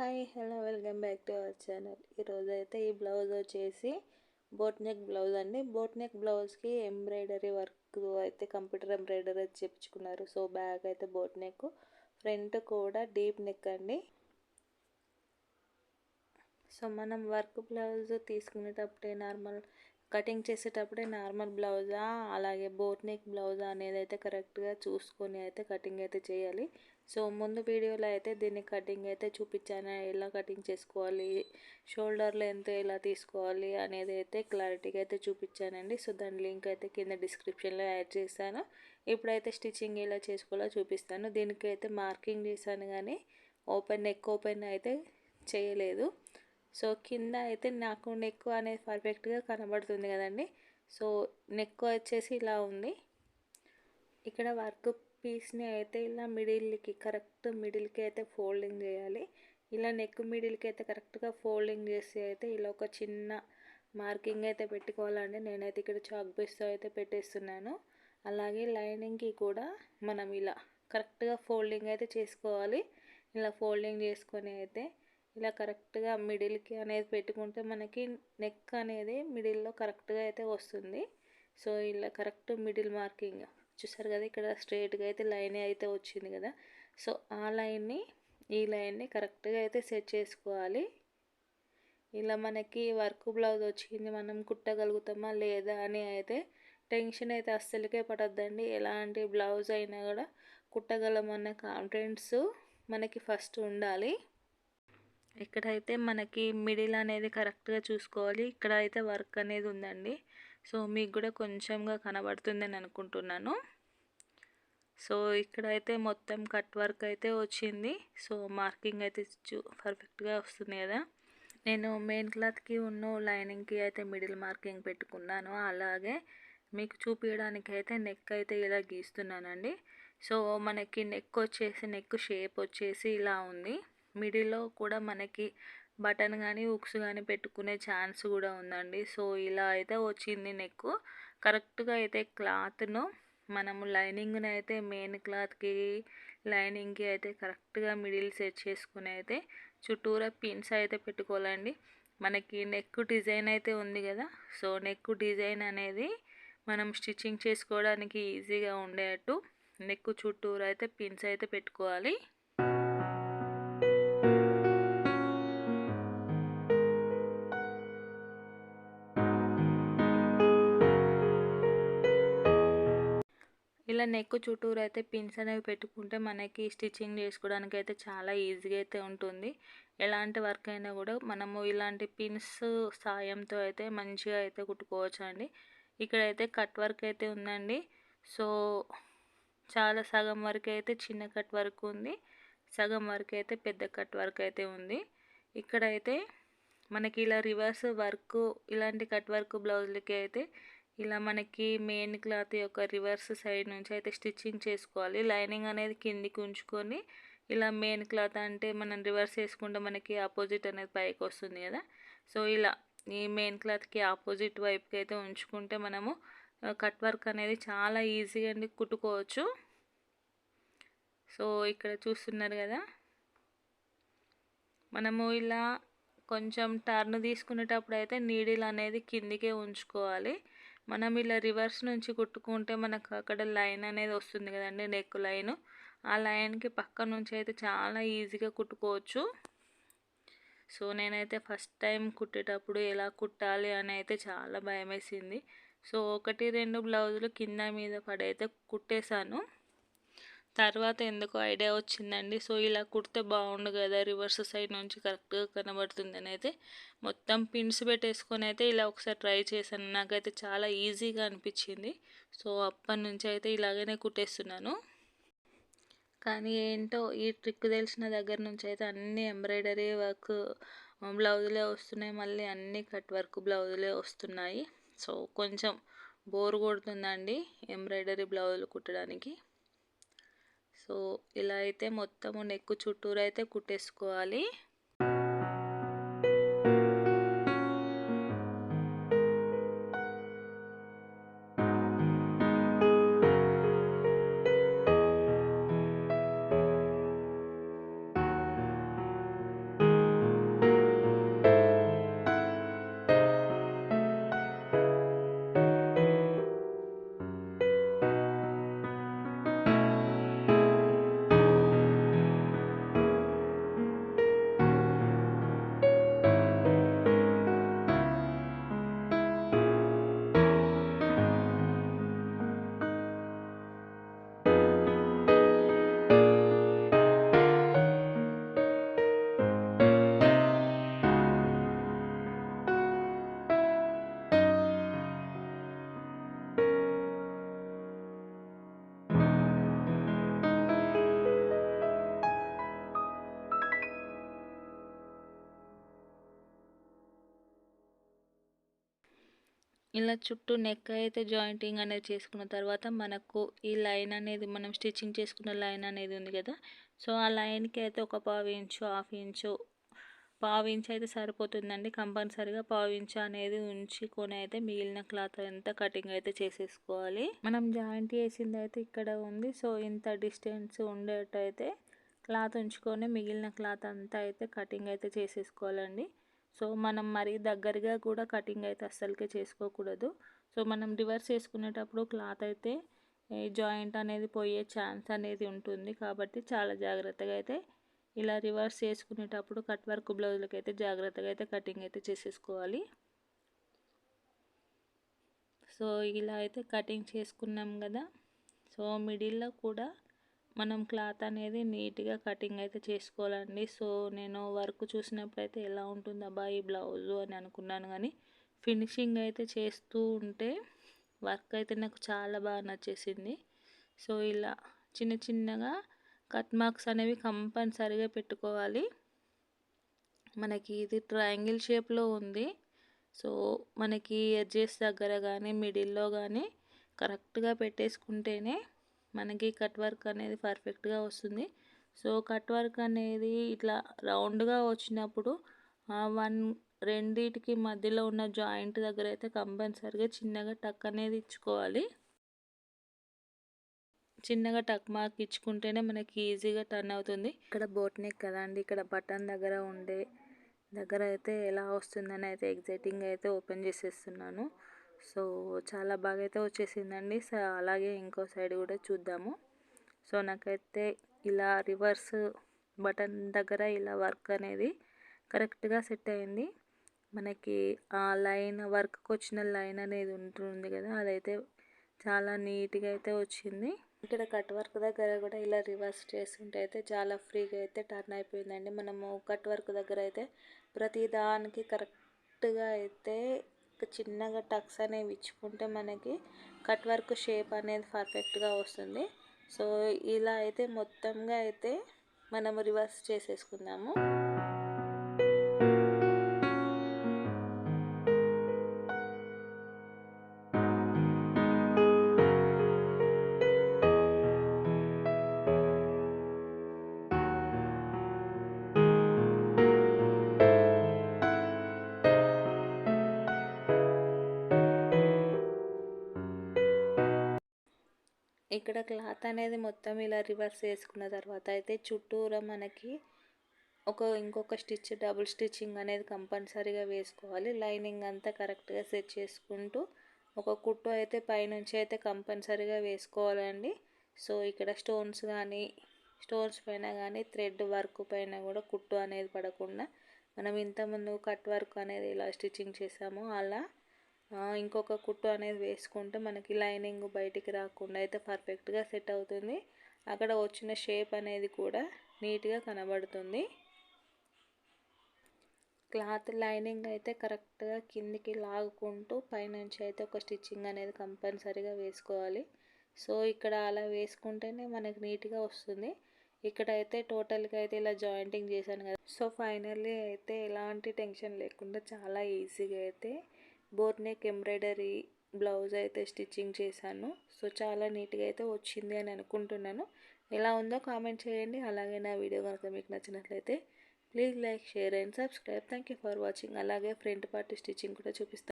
Hi hello welcome back to our channel ఈరోజు అయితే ఈ బ్లౌజ్ వచ్చేసి బోట్ నెక్ బ్లౌజ్ అండి. బోట్ నెక్ బ్లౌజ్కి ఎంబ్రాయిడరీ వర్క్ అయితే కంప్యూటర్ ఎంబ్రాయిడరీ అయితే చెప్పించుకున్నారు సో బ్యాగ్ అయితే బోట్ నెక్ ఫ్రంట్ కూడా డీప్ నెక్ అండి. సో మనం వర్క్ బ్లౌజ్ తీసుకునేటప్పుడే నార్మల్ కటింగ్ చేసేటప్పుడే నార్మల్ బ్లౌజా అలాగే బోట్ నెక్ బ్లౌజా అనేది అయితే కరెక్ట్గా చూసుకొని అయితే కటింగ్ అయితే చేయాలి. సో ముందు వీడియోలో అయితే దీన్ని కటింగ్ అయితే చూపించాను. ఎలా కటింగ్ చేసుకోవాలి షోల్డర్ లెంత్ ఎలా తీసుకోవాలి అనేది అయితే క్లారిటీగా అయితే చూపించానండి. సో దాని లింక్ అయితే కింద డిస్క్రిప్షన్లో యాడ్ చేశాను. ఇప్పుడైతే స్టిచ్చింగ్ ఎలా చేసుకోవాలో చూపిస్తాను. దీనికి అయితే మార్కింగ్ చేశాను కానీ ఓపెన్ నెక్ ఓపెన్ అయితే చేయలేదు. సో కింద అయితే నాకు నెక్ అనేది పర్ఫెక్ట్గా కనబడుతుంది కదండి. సో నెక్ వచ్చేసి ఇలా ఉంది. ఇక్కడ వర్క్ పీస్ని అయితే ఇలా మిడిల్కి కరెక్ట్ మిడిల్కి అయితే ఫోల్డింగ్ చేయాలి. ఇలా నెక్ మిడిల్కి అయితే కరెక్ట్గా ఫోల్డింగ్ చేసి అయితే ఇలా ఒక చిన్న మార్కింగ్ అయితే పెట్టుకోవాలండి. నేనైతే ఇక్కడ చాక్ పీస్తో అయితే పెట్టేస్తున్నాను. అలాగే లైనింగ్కి కూడా మనం ఇలా కరెక్ట్గా ఫోల్డింగ్ అయితే చేసుకోవాలి. ఇలా ఫోల్డింగ్ చేసుకొని అయితే ఇలా కరెక్ట్గా మిడిల్కి అనేది పెట్టుకుంటే మనకి నెక్ అనేది మిడిల్లో కరెక్ట్గా అయితే వస్తుంది. సో ఇలా కరెక్ట్ మిడిల్ మార్కింగ్ చూసారు కదా ఇక్కడ స్ట్రైట్గా అయితే లైన్ అయితే వచ్చింది కదా. సో ఆ లైన్ని ఈ లైన్ని కరెక్ట్గా అయితే సెట్ చేసుకోవాలి. ఇలా మనకి వర్క్ బ్లౌజ్ వచ్చింది మనం కుట్టగలుగుతామా లేదా అని అయితే టెన్షన్ అయితే అస్సలకే పడద్దండి. ఎలాంటి బ్లౌజ్ అయినా కూడా కుట్టగలమన్న కాన్ఫిడెన్స్ మనకి ఫస్ట్ ఉండాలి. ఇక్కడైతే మనకి మిడిల్ అనేది కరెక్ట్గా చూసుకోవాలి. ఇక్కడ అయితే వర్క్ అనేది ఉందండి. సో మీకు కూడా కొంచెంగా కనబడుతుందని అనుకుంటున్నాను. సో ఇక్కడైతే మొత్తం కట్ వర్క్ అయితే వచ్చింది. సో మార్కింగ్ అయితే పర్ఫెక్ట్గా వస్తుంది కదా. నేను మెయిన్ క్లాత్కి ఉన్న లైనింగ్కి అయితే మిడిల్ మార్కింగ్ పెట్టుకున్నాను. అలాగే మీకు చూపించడానికి అయితే నెక్ అయితే ఇలా గీస్తున్నానండి. సో మనకి నెక్ వచ్చేసి నెక్ షేప్ వచ్చేసి ఇలా ఉంది. మిడిల్లో కూడా మనకి బటన్ కానీ ఉక్స్ కానీ పెట్టుకునే ఛాన్స్ కూడా ఉందండి. సో ఇలా అయితే వచ్చింది నెక్ కరెక్ట్గా అయితే క్లాత్ను మనము లైనింగ్ని అయితే మెయిన్ క్లాత్కి లైనింగ్కి అయితే కరెక్ట్గా మిడిల్ సెట్ చేసుకుని అయితే చుట్టూరా పిన్స్ అయితే పెట్టుకోవాలండి. మనకి నెక్ డిజైన్ అయితే ఉంది కదా. సో నెక్ డిజైన్ అనేది మనం స్టిచ్చింగ్ చేసుకోవడానికి ఈజీగా ఉండేటట్టు నెక్ చుట్టూరు అయితే పిన్స్ అయితే పెట్టుకోవాలి. ఇలా నెక్ చుట్టూరు అయితే పిన్స్ అనేవి పెట్టుకుంటే మనకి స్టిచ్చింగ్ చేసుకోవడానికి అయితే చాలా ఈజీగా అయితే ఉంటుంది. ఎలాంటి వర్క్ అయినా కూడా మనము ఇలాంటి పిన్స్ సాయంతో అయితే మంచిగా అయితే కుట్టుకోవచ్చు అండి ఇక్కడైతే కట్ వర్క్ అయితే ఉందండి. సో చాలా సగం వరకు అయితే చిన్న కట్ వర్క్ ఉంది. సగం వరకు అయితే పెద్ద కట్ వర్క్ అయితే ఉంది. ఇక్కడైతే మనకి ఇలా రివర్స్ వర్క్ ఇలాంటి కట్ వర్క్ బ్లౌజులకి అయితే ఇలా మనకి మెయిన్ క్లాత్ యొక్క రివర్స్ సైడ్ నుంచి అయితే స్టిచ్చింగ్ చేసుకోవాలి. లైనింగ్ అనేది కిందికి ఉంచుకొని ఇలా మెయిన్ క్లాత్ అంటే మనం రివర్స్ వేసుకుంటే మనకి ఆపోజిట్ అనేది పైకి వస్తుంది కదా. సో ఇలా ఈ మెయిన్ క్లాత్కి ఆపోజిట్ వైపుకి అయితే ఉంచుకుంటే మనము కట్ వర్క్ అనేది చాలా ఈజీగా అండి కుట్టుకోవచ్చు. సో ఇక్కడ చూస్తున్నారు కదా. మనము ఇలా కొంచెం టర్న్ తీసుకునేటప్పుడు అయితే నీడిల్ అనేది కిందికే ఉంచుకోవాలి. మనం ఇలా రివర్స్ నుంచి కుట్టుకుంటే మనకు అక్కడ లైన్ అనేది వస్తుంది కదండి నెక్ లైన్. ఆ లైన్కి పక్క నుంచి అయితే చాలా ఈజీగా కుట్టుకోవచ్చు. సో నేనైతే ఫస్ట్ టైం కుట్టేటప్పుడు ఎలా కుట్టాలి అని అయితే చాలా భయం వేసింది సో ఒకటి రెండు బ్లౌజులు కింద మీద పడైతే కుట్టేశాను. తర్వాత ఎందుకో ఐడియా వచ్చిందండి. సో ఇలా కుడితే బాగుండు కదా రివర్స్ సైడ్ నుంచి కరెక్ట్గా కనబడుతుంది అయితే మొత్తం పిన్స్ పెట్టేసుకొని అయితే ఇలా ఒకసారి ట్రై చేశాను. నాకైతే చాలా ఈజీగా అనిపించింది. సో అప్పటి నుంచి అయితే ఇలాగనే కుట్టేస్తున్నాను. కానీ ఏంటో ఈ ట్రిక్ తెలిసిన దగ్గర నుంచి అయితే అన్ని ఎంబ్రాయిడరీ వర్క్ బ్లౌజులే వస్తున్నాయి. మళ్ళీ అన్ని కట్ వర్క్ బ్లౌజులే వస్తున్నాయి. సో కొంచెం బోర్ కొడుతుందండి ఎంబ్రాయిడరీ బ్లౌజులు కుట్టడానికి. సో ఇలా అయితే మొత్తము నెక్ చుట్టూరు అయితే కుట్టేసుకోవాలి. ఇలా చుట్టూ నెక్ అయితే జాయింటింగ్ అనేది చేసుకున్న తర్వాత మనకు ఈ లైన్ అనేది మనం స్టిచ్చింగ్ చేసుకున్న లైన్ అనేది ఉంది కదా. సో ఆ లైన్కి అయితే ఒక పావు ఇంచు హాఫ్ ఇంచు పావు ఇంచు అయితే సరిపోతుందండి. కంపల్సరీగా పావు ఇంచు అనేది ఉంచుకొని అయితే మిగిలిన క్లాత్ అంతా కటింగ్ అయితే చేసేసుకోవాలి. మనం జాయింట్ చేసింది అయితే ఇక్కడ ఉంది. సో ఇంత డిస్టెన్స్ ఉండేటైతే క్లాత్ ఉంచుకొని మిగిలిన క్లాత్ అంతా అయితే కటింగ్ అయితే చేసేసుకోవాలండి. సో మనం మరీ దగ్గరగా కూడా కటింగ్ అయితే అస్సలకే చేసుకోకూడదు. సో మనం రివర్స్ చేసుకునేటప్పుడు క్లాత్ అయితే జాయింట్ అనేది పోయే ఛాన్స్ అనేది ఉంటుంది. కాబట్టి చాలా జాగ్రత్తగా అయితే ఇలా రివర్స్ చేసుకునేటప్పుడు కట్ వర్క్ బ్లౌజులకి అయితే జాగ్రత్తగా అయితే కటింగ్ అయితే చేసేసుకోవాలి. సో ఇలా అయితే కటింగ్ చేసుకున్నాం కదా. సో మిడిల్లో కూడా మనం క్లాత్ అనేది నీట్గా కటింగ్ అయితే చేసుకోవాలండి. సో నేను వర్క్ చూసినప్పుడు అయితే ఎలా ఉంటుంది అబ్బా ఈ బ్లౌజు అని అనుకున్నాను కానీ ఫినిషింగ్ అయితే చేస్తూ ఉంటే వర్క్ అయితే నాకు చాలా బాగా నచ్చేసింది. సో ఇలా చిన్న చిన్నగా కట్ మార్క్స్ అనేవి కంపల్సరిగా పెట్టుకోవాలి. మనకి ఇది ట్రయాంగిల్ షేప్లో ఉంది. సో మనకి ఎడ్జెస్ దగ్గర కానీ మిడిల్లో కానీ కరెక్ట్గా పెట్టేసుకుంటేనే మనకి కట్ వర్క్ అనేది పర్ఫెక్ట్గా వస్తుంది. సో కట్ వర్క్ అనేది ఇట్లా రౌండ్గా వచ్చినప్పుడు వన్ రెండిటికి మధ్యలో ఉన్న జాయింట్ దగ్గర అయితే కంపల్సరిగా చిన్నగా టక్ అనేది ఇచ్చుకోవాలి. చిన్నగా టక్ మార్క్ ఇచ్చుకుంటేనే మనకి ఈజీగా టర్న్ అవుతుంది. ఇక్కడ బోట్ నెక్ కదా అండి. ఇక్కడ బటన్ దగ్గర ఉండే దగ్గర అయితే ఎలా వస్తుందని అయితే ఎగ్జైటింగ్ అయితే ఓపెన్ చేసేస్తున్నాను. సో చాలా బాగా అయితే వచ్చేసిందండి. సో అలాగే ఇంకో సైడ్ కూడా చూద్దాము. సో నాకైతే ఇలా రివర్స్ బటన్ దగ్గర ఇలా వర్క్ అనేది కరెక్ట్గా సెట్ అయింది. మనకి ఆ లైన్ వర్క్కి వచ్చిన లైన్ అనేది ఉంటుంది కదా అదైతే చాలా నీట్గా అయితే వచ్చింది. ఇక్కడ కట్ వర్క్ దగ్గర కూడా ఇలా రివర్స్ చేస్తుంటే అయితే చాలా ఫ్రీగా అయితే టర్న్ అయిపోయిందండి. మనము కట్ వర్క్ దగ్గర అయితే ప్రతి దానికి కరెక్ట్గా అయితే చిన్నగా టక్స్ అనేవి ఇచ్చుకుంటే మనకి కట్ వర్క్ షేప్ అనేది పర్ఫెక్ట్గా వస్తుంది. సో ఇలా అయితే మొత్తంగా అయితే మనము రివర్స్ చేసేసుకుందాము. ఇక్కడ క్లాత్ అనేది మొత్తం ఇలా రివర్స్ చేసుకున్న తర్వాత అయితే చుట్టూరా మనకి ఒక ఇంకొక స్టిచ్ డబుల్ స్టిచ్చింగ్ అనేది కంపల్సరీగా వేసుకోవాలి. లైనింగ్ అంతా కరెక్ట్గా సెట్ చేసుకుంటూ ఒక కుట్టు అయితే పైనుంచి అయితే కంపల్సరీగా వేసుకోవాలండి. సో ఇక్కడ స్టోన్స్ కానీ స్టోన్స్ పైన కానీ థ్రెడ్ వర్క్ పైన కూడా కుట్టు అనేది పడకుండా మనం ఇంతకుముందు కట్ వర్క్ అనేది ఇలా స్టిచ్చింగ్ చేసామో అలా ఇంకొక కుట్టు అనేది వేసుకుంటే మనకి లైనింగ్ బయటికి రాకుండా అయితే పర్ఫెక్ట్గా సెట్ అవుతుంది. అక్కడ వచ్చిన షేప్ అనేది కూడా నీట్గా కనబడుతుంది. క్లాత్ లైనింగ్ అయితే కరెక్ట్గా కిందికి లాగుకుంటూ పైనుంచి అయితే ఒక స్టిచ్చింగ్ అనేది కంపల్సరీగా వేసుకోవాలి. సో ఇక్కడ అలా వేసుకుంటేనే మనకి నీట్గా వస్తుంది. ఇక్కడ అయితే టోటల్గా అయితే ఇలా జాయింటింగ్ చేశాను కదా. సో ఫైనల్లీ అయితే ఎలాంటి టెన్షన్ లేకుండా చాలా ఈజీగా అయితే బోర్ నెక్ ఎంబ్రాయిడరీ బ్లౌజ్ అయితే స్టిచ్చింగ్ చేశాను. సో చాలా నీట్గా అయితే వచ్చింది అని అనుకుంటున్నాను. ఎలా ఉందో కామెంట్ చేయండి. అలాగే నా వీడియో కనుక మీకు నచ్చినట్లయితే please like share and subscribe. Thank you for watching. అలాగే ఫ్రంట్ పార్ట్ స్టిచ్చింగ్ కూడా చూపిస్తాను